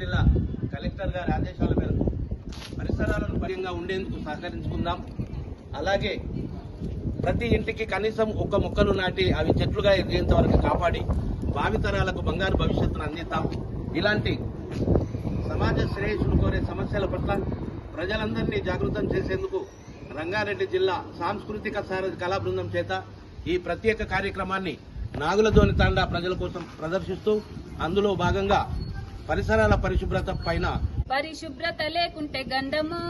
జిల్లా కలెక్టర్ గారి ఆదేశాల మేరకు పరిసరాలను పరియంగా ఉండేందుకు సహకరించుకుందాం. అలాగే ప్రతి ఇంటికి కనీసం ఒక్క మొక్కలు నాటి అవి చెట్లుగా ఎదిగేంత వరకు కాపాడి భావితరాలకు బంగారు భవిష్యత్తును అందిద్దాం. ఇలాంటి సమాజ శ్రేయస్సును కోరే సమస్యల పట్ల ప్రజలందరినీ జాగృతం చేసేందుకు రంగారెడ్డి జిల్లా సాంస్కృతిక సారథి కళా బృందం చేత ఈ ప్రత్యేక కార్యక్రమాన్ని నాగులదోని తాండా ప్రజల కోసం ప్రదర్శిస్తూ అందులో భాగంగా పరిసరాల పరిశుభ్రత పైన పరిశుభ్రత లేకుంటే గంధము